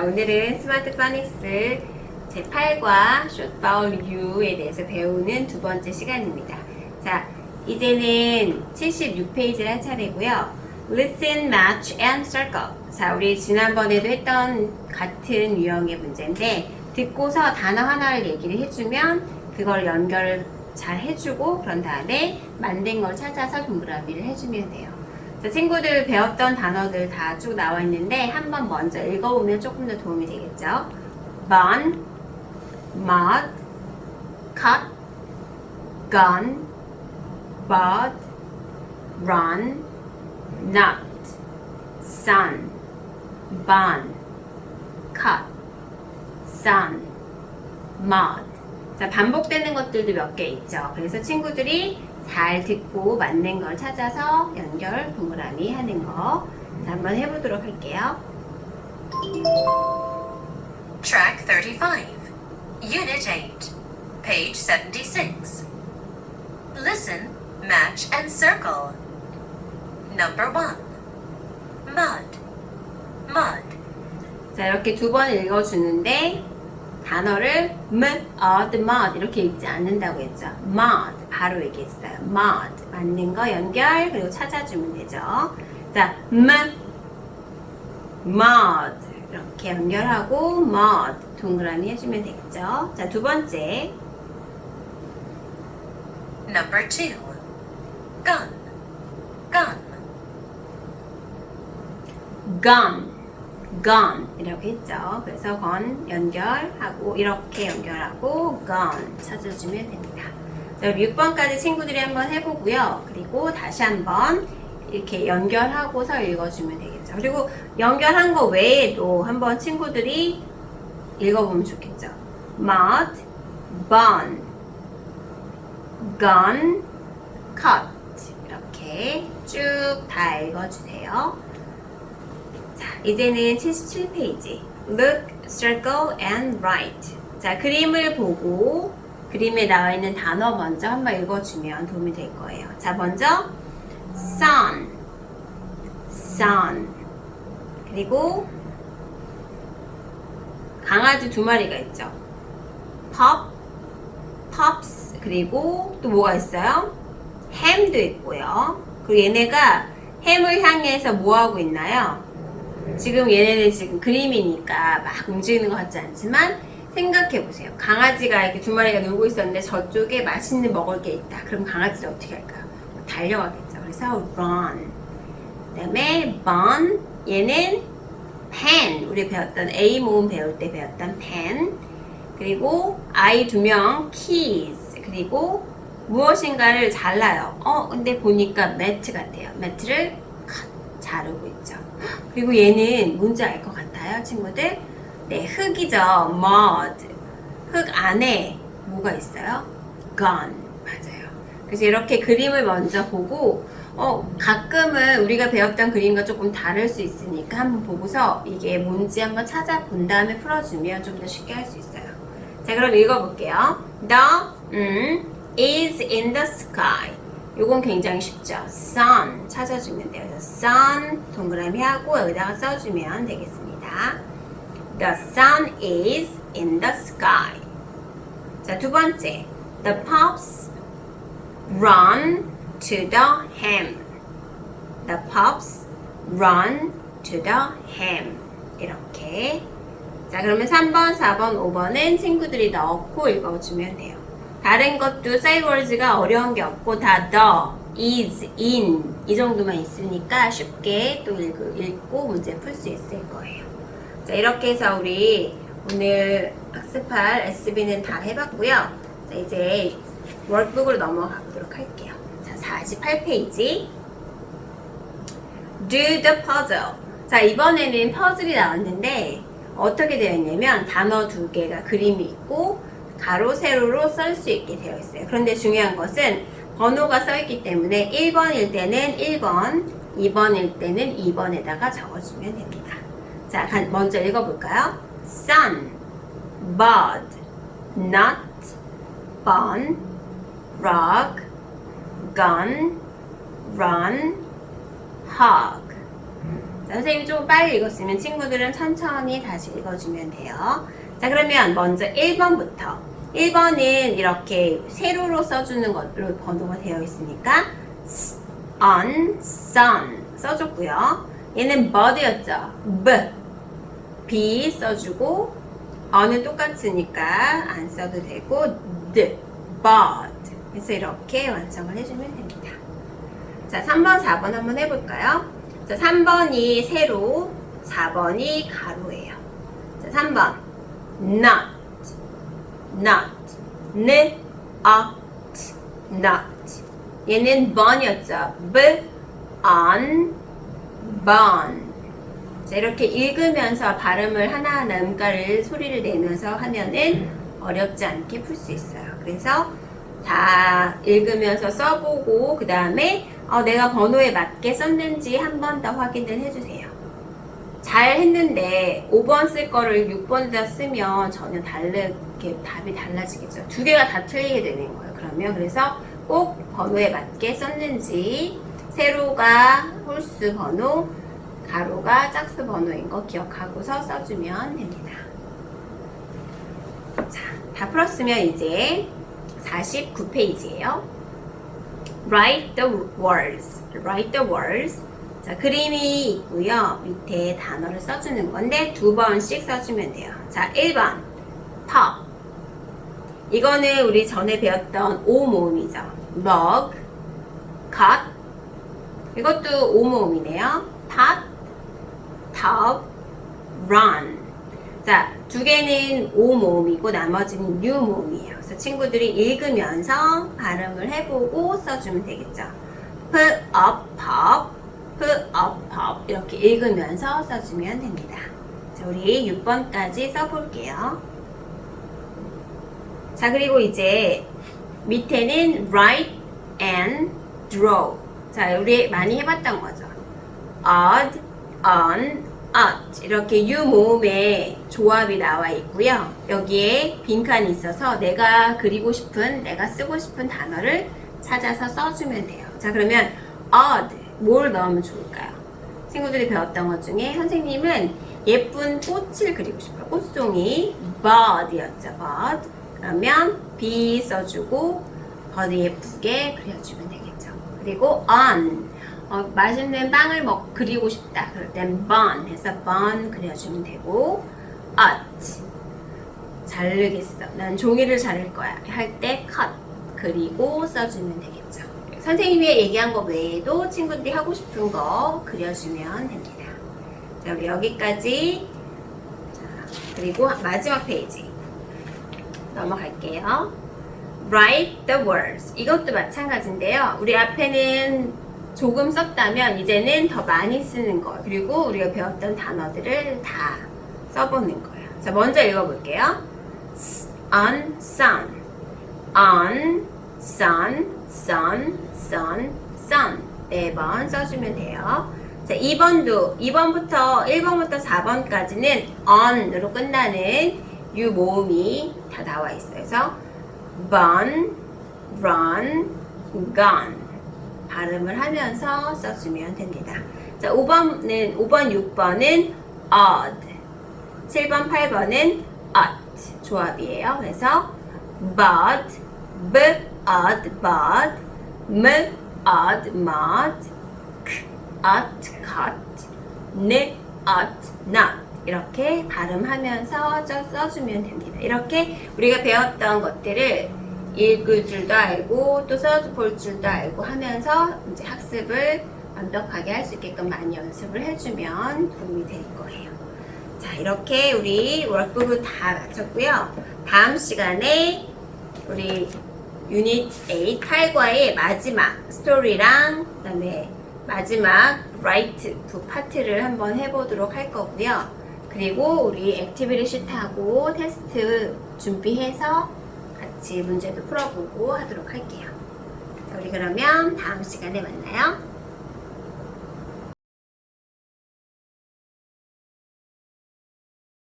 자, 오늘은 스마트 파닉스 제8과 Short Vowel U에 대해서 배우는 두 번째 시간입니다. 자, 이제는 76페이지를 할 차례고요. Listen, match, and circle. 자, 우리 지난번에도 했던 같은 유형의 문제인데, 듣고서 단어 하나를 얘기를 해주면, 그걸 연결을 잘 해주고, 그런 다음에 만든 걸 찾아서 동그라미를 해주면 돼요. 자, 친구들 배웠던 단어들 다 쭉 나와 있는데 한번 먼저 읽어보면 조금 더 도움이 되겠죠. bun, mud, cut, gun, bud, run, nut, sun, bun, cut, sun, mud. 자, 반복되는 것들도 몇 개 있죠. 그래서 친구들이 잘 듣고 맞는 걸 찾아서 연결 동그라미 하는 거. 자, 한번 해보도록 할게요. Track 35, Unit 8, page 76. Listen, match, and circle. Number 1. Mud, mud, 자, 이렇게 두 번 읽어주는데 단어를 m, od, mud 이렇게 읽지 않는다고 했죠. mud 바로 얘기했어요. mud 맞는 거 연결 그리고 찾아주면 되죠. 자, m, mud 이렇게 연결하고 mud 동그라미 해주면 되겠죠. 자, 두 번째 Number 2. Gun, gun, gun, gun 이렇게 했죠. 그래서 건 연결하고 이렇게 연결하고 gun 찾아주면 됩니다. 자, 우리 6번까지 친구들이 한번 해보고요. 그리고 다시 한번 이렇게 연결하고서 읽어주면 되겠죠. 그리고 연결한 거 외에도 한번 친구들이 읽어보면 좋겠죠. mud, bun, gun, cut 이렇게 쭉 다 읽어주세요. 자, 이제는 77페이지. Look, circle, and write. 자, 그림을 보고 그림에 나와 있는 단어 먼저 한번 읽어주면 도움이 될 거예요. 자, 먼저 sun, sun. 그리고 강아지 두 마리가 있죠. pup, pups. 그리고 또 뭐가 있어요? 햄도 있고요. 그리고 얘네가 햄을 향해서 뭐 하고 있나요? 지금 얘네는 지금 그림이니까 막 움직이는 것 같지 않지만 생각해 보세요. 강아지가 이렇게 두 마리가 놀고 있었는데 저쪽에 맛있는 먹을 게 있다. 그럼 강아지를 어떻게 할까요? 달려가겠죠. 그래서 run. 그 다음에 bun. 얘는 pen. 우리 배웠던 A 모음 배울 때 배웠던 pen. 그리고 I 두명 keys. 그리고 무엇인가를 잘라요. 어, 근데 보니까 매트 같아요. 매트를 컷, 자르고 있죠. 그리고 얘는 뭔지 알 것 같아요, 친구들? 네, 흙이죠. mud. 흙 안에 뭐가 있어요? gun. 맞아요. 그래서 이렇게 그림을 먼저 보고, 어, 가끔은 우리가 배웠던 그림과 조금 다를 수 있으니까 한번 보고서 이게 뭔지 한번 찾아본 다음에 풀어주면 좀 더 쉽게 할 수 있어요. 자, 그럼 읽어볼게요. The, 음, is in the sky. 요건 굉장히 쉽죠. sun 찾아주면 돼요. sun 동그라미 하고 여기다가 써주면 되겠습니다. The sun is in the sky. 자, 두 번째. The pups run to the ham. The pups run to the ham. 이렇게. 자, 그러면 3번, 4번, 5번은 친구들이 넣고 읽어주면 돼요. 다른 것도 사이월즈가 어려운 게 없고 다 the, is, in 이 정도만 있으니까 쉽게 또 읽, 읽고 문제 풀 수 있을 거예요. 자 이렇게 해서 우리 오늘 학습할 SB는 다 해봤고요. 자 이제 월북으로 넘어가 보도록 할게요. 자 48페이지 Do the puzzle 자 이번에는 퍼즐이 나왔는데 어떻게 되어 있냐면 단어 두 개가 그림이 있고 가로 세로로 쓸 수 있게 되어 있어요. 그런데 중요한 것은 번호가 써 있기 때문에 1번일 때는 1번, 2번일 때는 2번에다가 적어주면 됩니다. 자, 간- 먼저 읽어볼까요? sun, bud, nut, bun, rug, gun, run, hug. 자, 선생님이 좀 빨리 읽었으면 친구들은 천천히 다시 읽어주면 돼요. 자, 그러면 먼저 1번부터. 1번은 이렇게 세로로 써주는 걸로 번호가 되어 있으니까 on, sun 써줬고요. 얘는 bird였죠. b, b 써주고 on은 똑같으니까 안 써도 되고 d, bird 그래서 이렇게 완성을 해주면 됩니다. 자, 3번, 4번 한번 해볼까요? 자, 3번이 세로, 4번이 가로예요. 자, 3번. not, not, n, ot, not. 얘는 번이었죠. b, on, bon. 자, 이렇게 읽으면서 발음을 하나하나 음가를 소리를 내면서 하면은 어렵지 않게 풀 수 있어요. 그래서 다 읽으면서 써보고 그 다음에 어, 내가 번호에 맞게 썼는지 한 번 더 확인을 해주세요. 잘 했는데 5번 쓸 거를 6번에다 쓰면 전혀 다르게 답이 달라지겠죠. 두 개가 다 틀리게 되는 거예요. 그러면 그래서 꼭 번호에 맞게 썼는지 세로가 홀수 번호, 가로가 짝수 번호인 거 기억하고서 써주면 됩니다. 자, 다 풀었으면 이제 49페이지예요. Write the words. Write the words. 자, 그림이 있고요. 밑에 단어를 써주는 건데 두 번씩 써주면 돼요. 자, 1번 pop. 이거는 우리 전에 배웠던 오 모음이죠. log, cut. 이것도 오 모음이네요. pot, top, run. 자, 두 개는 오 모음이고 나머지는 유 모음이에요. 그래서 친구들이 읽으면서 발음을 해보고 써주면 되겠죠. put up, pop, put up, pop 이렇게 읽으면서 써주면 됩니다. 자, 우리 6번까지 써볼게요. 자, 그리고 이제 밑에는 write and draw. 자, 우리 많이 해봤던 거죠. odd, on, out 이렇게 유 모음의 조합이 나와 있고요. 여기에 빈칸이 있어서 내가 그리고 싶은, 내가 쓰고 싶은 단어를 찾아서 써주면 돼요. 자, 그러면 odd 뭘 넣으면 좋을까요? 친구들이 배웠던 것 중에 선생님은 예쁜 꽃을 그리고 싶어요. 꽃송이 bird였죠. bird. 그러면 b 써주고 bird 예쁘게 그려주면 되겠죠. 그리고 on 어, 맛있는 빵을 먹 그리고 싶다. 그럴 땐 bun 해서 bun 그려주면 되고 at 자르겠어. 난 종이를 자를 거야. 할 때 cut 그리고 써주면 되겠죠. 선생님이 얘기한 거 외에도 친구들이 하고 싶은 거 그려주면 됩니다. 자, 우리 여기까지. 자, 그리고 마지막 페이지 넘어갈게요. Write the words. 이것도 마찬가지인데요. 우리 앞에는 조금 썼다면 이제는 더 많이 쓰는 거 그리고 우리가 배웠던 단어들을 다 써보는 거예요. 자, 먼저 읽어볼게요. On, sun, on, sun, sun, sun, sun 네 번 써주면 돼요. 자, 2번도 2번부터 1번부터 4번까지는 on으로 끝나는 유 모음이 다 나와 있어요. 그래서 burn, run, gone 발음을 하면서 써주면 됩니다. 자, 5번은 5번, 6번은 odd, 7번, 8번은 at 조합이에요. 그래서 but, b, odd, but, m, odd, mod, k, at, cut, n, at, not 이렇게 발음하면서 써- 써주면 됩니다. 이렇게 우리가 배웠던 것들을 읽을 줄도 알고 또 써볼 줄도 알고 하면서 이제 학습을 완벽하게 할 수 있게끔 많이 연습을 해주면 도움이 될 거예요. 자, 이렇게 우리 월북을 다 마쳤고요. 다음 시간에 우리 유닛 8 8과의 마지막 스토리랑 그다음에 마지막 라이트 두 파트를 한번 해보도록 할 거고요. 그리고 우리 액티비티 시트하고 테스트 준비해서 같이 문제도 풀어보고 하도록 할게요. 자, 우리 그러면 다음 시간에 만나요.